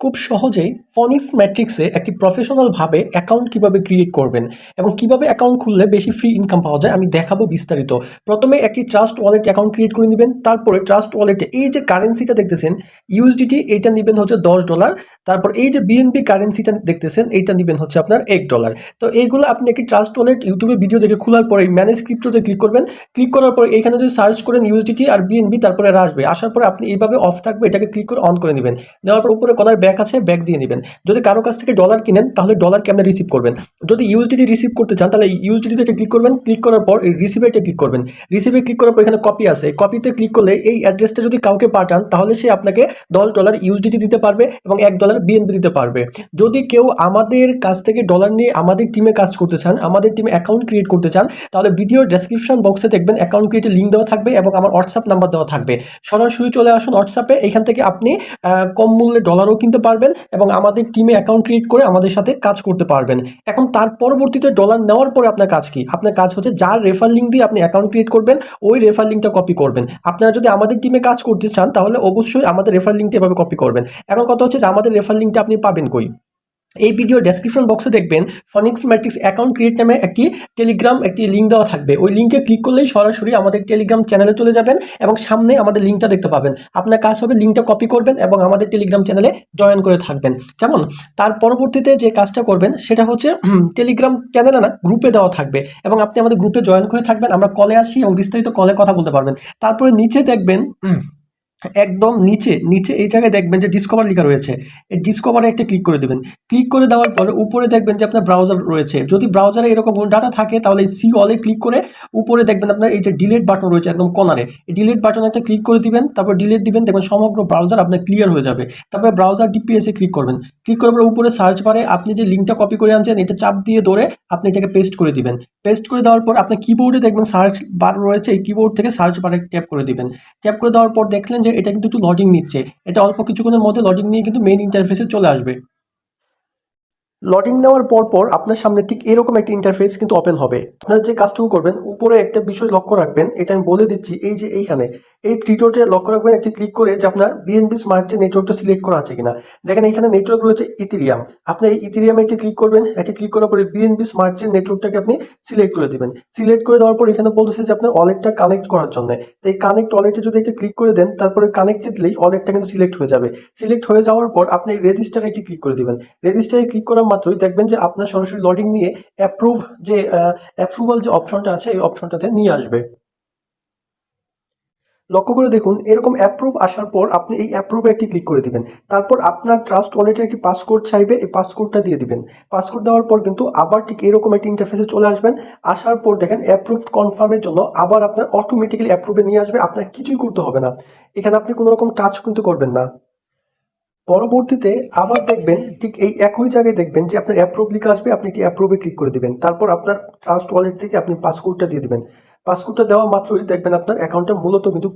খুব সহজেই ফনিক্স ম্যাট্রিক্সে একটি প্রফেশনালভাবে অ্যাকাউন্ট কীভাবে ক্রিয়েট করবেন এবং কীভাবে অ্যাকাউন্ট খুললে বেশি ফ্রি ইনকাম পাওয়া যায়, আমি দেখাবো বিস্তারিত। প্রথমে একটি ট্রাস্ট ওয়ালেট অ্যাকাউন্ট ক্রিয়েট করে নেবেন, তারপরে ট্রাস্ট ওয়ালেটে এই যে কারেন্সিটা দেখতেছেন ইউএসডিটি এইটা নেবেন হচ্ছে দশ ডলার তারপর এই যে বিএনপি কারেন্সিটা দেখতেছেন, এইটা নেবেন হচ্ছে আপনার এক ডলার তো এইগুলো আপনি একটি ট্রাস্ট ওয়ালেট ইউটিউবে ভিডিও দেখে খোলার পরে ম্যানেজ ক্রিপ্টোতে ক্লিক করবেন ক্লিক করার পরে এখানে যদি সার্চ করেন ইউএসডিটি আর বিএনপি তারপরে আসবে, আসার পরে আপনি এইভাবে অফ থাকবে, এটাকে ক্লিক করে অন করে নেবেন। নেওয়ার পর উপরে কলার ব্যাক আছে ব্যাক দিয়ে নেবেন। যদি কারও কাছ থেকে ডলার কিনেন, তাহলে ডলার কেমন রিসিভ করবেন? যদি ইউএসডিটি রিসিভ করতে চান, তাহলে ইউএসডিটিতে ক্লিক করবেন। ক্লিক করার পর রিসিভেটে ক্লিক করবেন। রিসিভে ক্লিক করার পর এখানে কপি আছে। কপিতে ক্লিক করলে এই অ্যাড্রেসটা যদি কাউকে পাঠান, তাহলে সে আপনাকে দশ ডলার ইউএসডিটি দিতে পারবে এবং এক ডলার বিএনপি দিতে পারবে। যদি কেউ আমাদের কাছ থেকে ডলার নিয়ে আমাদের টিমে কাজ করতে চান, আমাদের টিমে অ্যাকাউন্ট ক্রিয়েট করতে চান, তাহলে ভিডিওর ডেসক্রিপশন বক্সে দেখবেন অ্যাকাউন্ট ক্রিয়েটের লিঙ্ক দেওয়া থাকবে এবং আমার হোয়াটসঅ্যাপ নাম্বার দেওয়া থাকবে। সরাসরি চলে আসুন হোয়াটসঅ্যাপে এখান থেকে আপনি কম মূল্যে ডলারও কিনতে পারবেন এবং আমাদের টিমে অ্যাকাউন্ট ক্রিয়েট করে আমাদের সাথে কাজ করতে পারবেন। এখন তার পরবর্তীতে ডলার নেওয়ার পরে আপনার কাজ কি? আপনার কাজ হচ্ছে যার রেফার লিঙ্ক দিয়ে আপনি অ্যাকাউন্ট ক্রিয়েট করবেন, ওই রেফার লিঙ্কটা কপি করবেন। আপনারা যদি আমাদের টিমে কাজ করতে চান, তাহলে অবশ্যই আমাদের রেফার লিঙ্কটা এভাবে কপি করবেন। এখন কথা হচ্ছে যে আমাদের রেফার লিঙ্কটা আপনি পাবেন কই? এই ভিডিও ডেসক্রিপশন বক্সে দেখবেন ফনিক্স ম্যাট্রিক্স অ্যাকাউন্ট ক্রিয়েট নামে একটি টেলিগ্রাম একটি লিঙ্ক দেওয়া থাকবে। ওই লিঙ্কে ক্লিক করলেই সরাসরি আমাদের টেলিগ্রাম চ্যানেলে চলে যাবেন এবং সামনে আমাদের লিঙ্কটা দেখতে পাবেন। আপনার কাজ হবে লিঙ্কটা কপি করবেন এবং আমাদের টেলিগ্রাম চ্যানেলে জয়েন করে থাকবেন। কেমন তার পরবর্তীতে যে কাজটা করবেন সেটা হচ্ছে টেলিগ্রাম চ্যানেলে না গ্রুপে দেওয়া থাকবে এবং আপনি আমাদের গ্রুপে জয়েন করে থাকবেন। আমরা কলে আসি এবং বিস্তারিত কলে কথা বলতে পারবেন। তারপরে নিচে দেখবেন একদম নিচে নিচে এই জায়গায় দেখবেন যে ডিসকভার লেখা রয়েছে। এই ডিসকভারে একটা ক্লিক করে দেবেন। ক্লিক করে দেওয়ার পরে উপরে দেখবেন যে আপনার ব্রাউজার রয়েছে। যদি ব্রাউজারে এরকম কোনো ডাটা থাকে, তাহলে সি অলে ক্লিক করে উপরে দেখবেন আপনার এই যে ডিলেট বাটন রয়েছে একদম কর্নারে এই ডিলেট বাটনে একটা ক্লিক করে দিবেন, তারপর ডিলেট দিবেন, দেখবেন সমগ্র ব্রাউজার আপনার ক্লিয়ার হয়ে যাবে। তারপরে ব্রাউজার ডিপিএসে ক্লিক করবেন। ক্লিক করার পরে উপরে সার্চ বারে আপনি যে লিঙ্কটা কপি করে আনছেন, এটা চাপ দিয়ে ধরে আপনি এটাকে পেস্ট করে দিবেন। পেস্ট করে দেওয়ার পর আপনার কিবোর্ডে দেখবেন সার্চ বার রয়েছে, এই কিবোর্ড থেকে সার্চ বারে ট্যাপ করে দিবেন। ট্যাপ করে দেওয়ার পর দেখলেন যে এটা কিন্তু একটু লডিং নিচ্ছে। এটা অল্প কিছুক্ষণের মধ্যে লডিং নিয়ে কিন্তু মেইন ইন্টারফেসে চলে আসবে। লডিং নেওয়ার পর পর আপনার সামনে ঠিক এরকম একটা ইন্টারফেস কিন্তু ওপেন হবে। আপনারা যে কাজটুকু করবেন, উপরে একটা বিষয় লক্ষ্য রাখবেন, এটা আমি বলে দিচ্ছি, এই যে এইখানে, এই থ্রি লক্ষ্য রাখবেন, একটি ক্লিক করে যে আপনার বিএনবি স্মার্ট যে নেটওয়ার্কটা সিলেক্ট করা আছে কিনা। দেখেন এখানে নেটওয়ার্ক রয়েছে ইথিরিয়াম আপনি এই ইথিরিয়ামে একটি ক্লিক করবেন একটি ক্লিক করার পরে বিএনবি স্মার্ট চেন নেটওয়ার্কটাকে আপনি সিলেক্ট করে দিবেন। সিলেক্ট করে দেওয়ার পর এখানে বলতেছে যে আপনার ওয়ালেটটা কানেক্ট করার জন্য। এই কানেক্ট ওয়ালেটে যদি একটা ক্লিক করে দেন, তারপরে কানেক্টেড দিলেই ওয়ালেটটা কিন্তু সিলেক্ট হয়ে যাবে। সিলেক্ট হয়ে যাওয়ার পর আপনি এই রেজিস্টারে একটি ক্লিক করে দিবেন। রেজিস্টারে ক্লিক করার মাত্রই দেখবেন যে আপনার সরাসরি লডিং নিয়ে অ্যাপ্রুভ যে অ্যাপ্রুভাল যে অপশনটা আছে, এই অপশনটাতে নিয়ে আসবে। লক্ষ্য করে দেখুন, এরকম অ্যাপ্রুভ আসার পর আপনি এই অ্যাপ্রুভে একটি ক্লিক করে দিবেন। তারপর আপনার ট্রাস্ট ওয়ালেটের একটি পাসকোড চাইবে, এই পাসকোডটা দিয়ে দিবেন। পাসকোড দেওয়ার পর কিন্তু আবার ঠিক এরকম একটি ইন্টারফেসে চলে আসবেন। আসার পর দেখেন অ্যাপ্রুভ কনফার্মের জন্য আবার আপনার অটোমেটিক্যালি অ্যাপ্রুভে নিয়ে আসবে, আপনার কিছুই করতে হবে না। এখানে আপনি কোনো রকম টাচ কিন্তু করবেন না। পরবর্তীতে আবার দেখবেন, ঠিক এই একই জায়গায় দেখবেন যে আপনার অ্যাপ্রুভ লিখে আসবে, আপনি কি অ্যাপ্রুভে ক্লিক করে দিবেন। তারপর আপনার ট্রাস্ট ওয়ালেট থেকে আপনি পাসওয়ার্ডটা দিয়ে দিবেন। পাসকোডটা দেওয়া মাত্রই দেখবেন আপনার অ্যাকাউন্টটা মূলত কিন্তু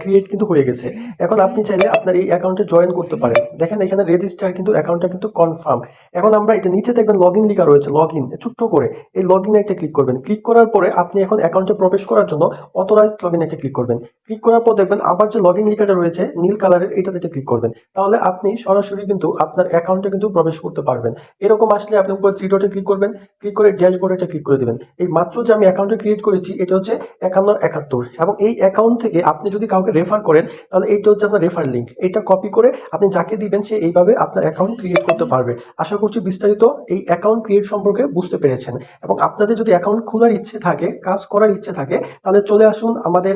ক্রিয়েট কিন্তু হয়ে গেছে। এখন আপনি চাইলে আপনার এই অ্যাকাউন্টে জয়েন করতে পারেন। দেখেন এখানে রেজিস্টার কিন্তু অ্যাকাউন্টটা কিন্তু কনফার্ম এখন আমরা এটা নিচে দেখবেন লগ ইন লেখা রয়েছে লগ ইন ছোট্ট করে। এই লগ ইনে একটা ক্লিক করবেন। ক্লিক করার পরে আপনি এখন অ্যাকাউন্টে প্রবেশ করার জন্য অথরাইজড লগ ইন একটা ক্লিক করবেন। ক্লিক করার পর দেখবেন আবার যে লগ ইন লেখাটা রয়েছে, নীল কালারের এটাতে একটা ক্লিক করবেন। তাহলে আপনি সরাসরি কিন্তু আপনার অ্যাকাউন্টে কিন্তু প্রবেশ করতে পারবেন। এরকম আসলে আপনি উপরে থ্রি ডটে ক্লিক করবেন। ক্লিক করে ড্যাশবোর্ডে একটা ক্লিক করে দেবেন। এই মাত্র যে আমি অ্যাকাউন্টে ক্রিয়েট করেছি, এটা হচ্ছে একান্ন একাত্তর। এবং এই অ্যাকাউন্ট থেকে আপনি যদি কাউকে রেফার করেন, তাহলে এইটা হচ্ছে আপনার রেফার লিঙ্ক এটা কপি করে আপনি যাকে দিবেন, সে এইভাবে আপনার অ্যাকাউন্ট ক্রিয়েট করতে পারবে। আশা করছি বিস্তারিত এই অ্যাকাউন্ট ক্রিয়েট সম্পর্কে বুঝতে পেরেছেন। এবং আপনাদের যদি অ্যাকাউন্ট খোলার ইচ্ছে থাকে, কাজ করার ইচ্ছে থাকে, তাহলে চলে আসুন আমাদের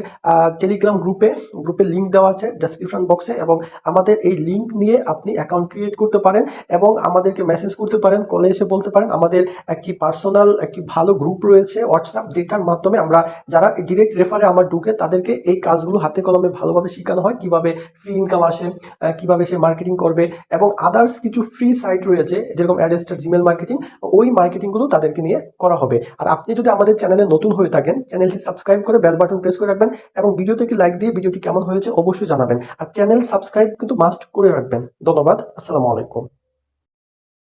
টেলিগ্রাম গ্রুপে গ্রুপে লিঙ্ক দেওয়া আছে ডেসক্রিপশন বক্সে এবং আমাদের এই লিঙ্ক নিয়ে আপনি অ্যাকাউন্ট ক্রিয়েট করতে পারেন এবং আমাদেরকে মেসেজ করতে পারেন কলে এসে বলতে পারেন। আমাদের একটি পার্সোনাল একটি ভালো গ্রুপ রয়েছে হোয়াটসঅ্যাপ যেটার মাধ্যমে আমরা যারা ডিরেক্ট রেফারে আমার ঢুকে, তাদেরকে এই কাজগুলো হাতে কলমে ভালোভাবে শেখানো হয়। কীভাবে ফ্রি ইনকাম আসে কীভাবে সে মার্কেটিং করবে এবং আদার্স কিছু ফ্রি সাইট রয়েছে, যেরকম অ্যাডেস্টার জিমেল মার্কেটিং ওই মার্কেটিংগুলো তাদেরকে নিয়ে করা হবে। আর আপনি যদি আমাদের চ্যানেলে নতুন হয়ে থাকেন চ্যানেলটি সাবস্ক্রাইব করে বেল বাটন প্রেস করে রাখবেন এবং ভিডিওতে কি লাইক দিয়ে ভিডিওটি কেমন হয়েছে অবশ্যই জানাবেন। আর চ্যানেল সাবস্ক্রাইব কিন্তু মাস্ট করে রাখবেন। ধন্যবাদ, আসসালামু আলাইকুম।